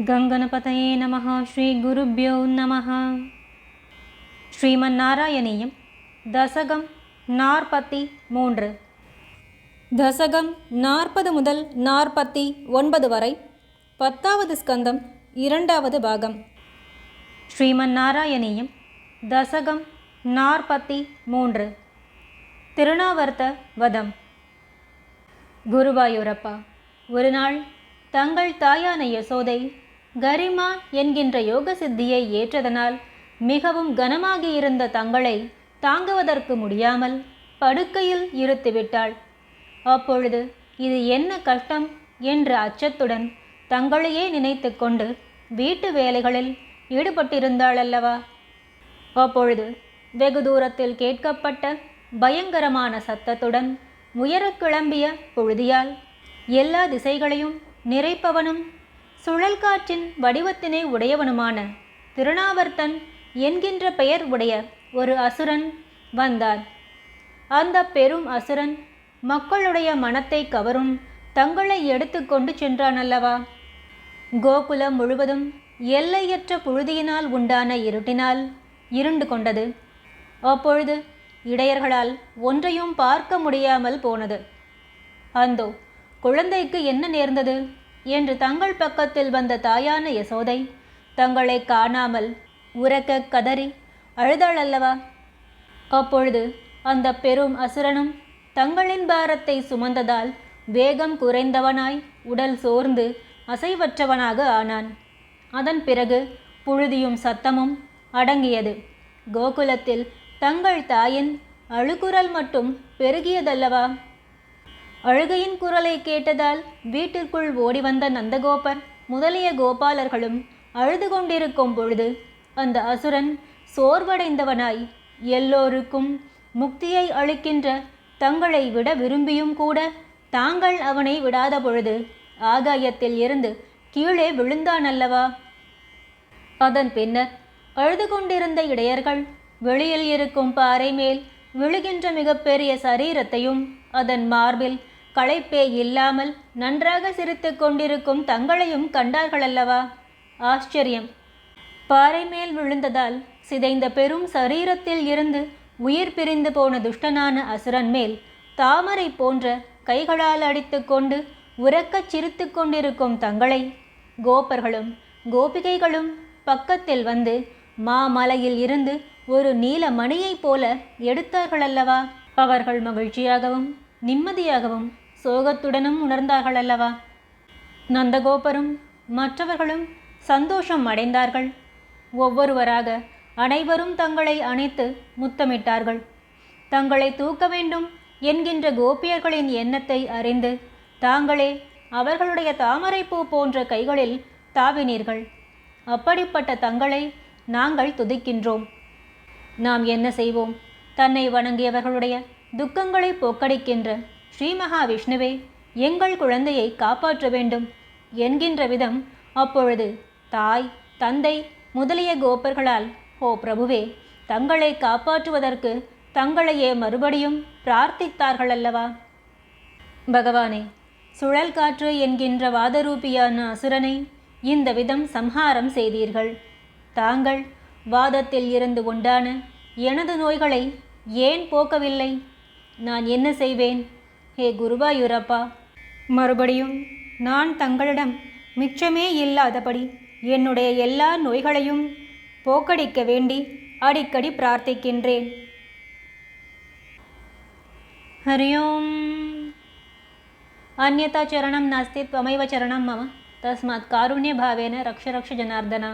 கங்கணபதயே நம ஸ்ரீ குருபியோ நம ஸ்ரீமன்னாராயணீயம் தசகம் நாற்பத்தி மூன்று தசகம் நாற்பது முதல் நாற்பத்தி ஒன்பது வரை பத்தாவது ஸ்கந்தம் இரண்டாவது பாகம்। ஸ்ரீமன் நாராயணியம் தசகம் நாற்பத்தி மூன்று। திருநாவர்த்த வதம்। குருவாயூரப்பா ஒரு நாள் தங்கள் தாயான யசோதை கரிமா என்கின்ற யோக சித்தியை ஏற்றதனால் மிகவும் கனமாகி இருந்த தங்களை தாங்குவதற்கு முடியாமல் படுக்கையில் இருத்துவிட்டாள். அப்பொழுது இது என்ன கஷ்டம் என்ற அச்சத்துடன் தங்களையே நினைத்து கொண்டு வீட்டு வேலைகளில் ஈடுபட்டிருந்தாள் அல்லவா அப்பொழுது வெகு தூரத்தில் கேட்கப்பட்ட பயங்கரமான சத்தத்துடன் உயரக் கிளம்பிய புழுதியால் எல்லா திசைகளையும் நிறைப்பவனும் சுழல்காற்றின் வடிவத்தினை உடையவனுமான திருநாவர்த்தன் என்கின்ற பெயர் உடைய ஒரு அசுரன் வந்தார். அந்த பெரும் அசுரன் மக்களுடைய மனத்தை கவரும் தங்களை எடுத்துக்கொண்டு சென்றான் அல்லவா கோகுலம் முழுவதும் எல்லையற்ற புழுதியினால் உண்டான இருட்டினால் இருண்டு கொண்டது. அப்பொழுது இடையர்களால் ஒன்றையும் பார்க்க முடியாமல் போனது. அந்தோ குழந்தைக்கு என்ன நேர்ந்தது? என்று தங்கள் பக்கத்தில் வந்த தாயான யசோதை தங்களை காணாமல் உரக்க கதறி அழுதாள் அல்லவா? அப்பொழுது அந்த பெரும் அசுரனும் தங்களின் பாரத்தை சுமந்ததால் வேகம் குறைந்தவனாய் உடல் சோர்ந்து அசைவற்றவனாக ஆனான். அதன் பிறகு புழுதியும் சத்தமும் அடங்கியது. கோகுலத்தில் தங்கள் தாயின் அழுகுரல் மட்டும் பெருகியதல்லவா? அழுகையின் குரலை கேட்டதால் வீட்டிற்குள் ஓடி வந்த நந்தகோபர் முதலிய கோபாலர்களும் அழுது கொண்டிருக்கும் பொழுது அந்த அசுரன் சோர்வடைந்தவனாய் எல்லோருக்கும் முக்தியை அளிக்கின்ற தங்களை விட விரும்பியும் கூட தாங்கள் அவனை விடாத பொழுது ஆகாயத்தில் இருந்து கீழே விழுந்தான் அல்லவா அதன் பின்னர் அழுது கொண்டிருந்த இடையர்கள் வெளியில் இருக்கும் பாறை மேல் விழுகின்ற மிகப்பெரிய சரீரத்தையும் அதன் மார்பில் களைப்பே இல்லாமல் நன்றாக சிரித்து கொண்டிருக்கும் தங்களையும் கண்டார்களல்லவா? ஆச்சரியம். பாறை மேல் விழுந்ததால் சிதைந்த பெரும் சரீரத்தில் இருந்து உயிர் பிரிந்து போன துஷ்டனான அசுரன் மேல் தாமரை போன்ற கைகளால் அடித்து கொண்டு உறக்கச் சிரித்து கொண்டிருக்கும் தங்களை கோபர்களும் கோபிகைகளும் பக்கத்தில் வந்து மாமலையில் இருந்து ஒரு நீல மணியைப் போல எடுத்தார்களல்லவா? அவர்கள் மகிழ்ச்சியாகவும் நிம்மதியாகவும் சோகத்துடனும் உணர்ந்தார்கள் அல்லவா நந்தகோபரும் மற்றவர்களும் சந்தோஷம் அடைந்தார்கள். ஒவ்வொருவராக அனைவரும் தங்களை அணைத்து முத்தமிட்டார்கள். தங்களை தூக்க வேண்டும் என்கின்ற கோபியர்களின் எண்ணத்தை அறிந்து தாங்களே அவர்களுடைய தாமரைப்பூ போன்ற கைகளில் தாவினீர்கள். அப்படிப்பட்ட தங்களை நாங்கள் துதிக்கின்றோம். நாம் என்ன செய்வோம்? தன்னை வணங்கியவர்களுடைய துக்கங்களை போக்கடிக்கின்ற ஸ்ரீ மகாவிஷ்ணுவே எங்கள் குழந்தையை காப்பாற்ற வேண்டும் என்கின்ற விதம் அப்பொழுது தாய் தந்தை முதலிய கோப்பர்களால் ஓ பிரபுவே தங்களை காப்பாற்றுவதற்கு தங்களையே மறுபடியும் பிரார்த்தித்தார்கள் அல்லவா பகவானே சுழல் காற்று என்கின்ற வாதரூபியான அசுரனை இந்த விதம் சம்ஹாரம் செய்தீர்கள். தாங்கள் வாதத்தில் இருந்து உண்டான எனது நோய்களை ஏன் போக்கவில்லை? நான் என்ன செய்வேன்? ஹே குருவாயூரப்பா மறுபடியும் நான் தங்களிடம் மிச்சமே இல்லாதபடி என்னுடைய எல்லா நோய்களையும் போக்கடிக்க வேண்டி அடிக்கடி பிரார்த்திக்கின்றேன். ஹரியோம். அந்நதா சரணம் நாஸ்தி துவமைவ சரணம் மம. தஸ்மாத் காருண்ய பாவேன ரக்ஷ ரக்ஷ ஜனார்தனா.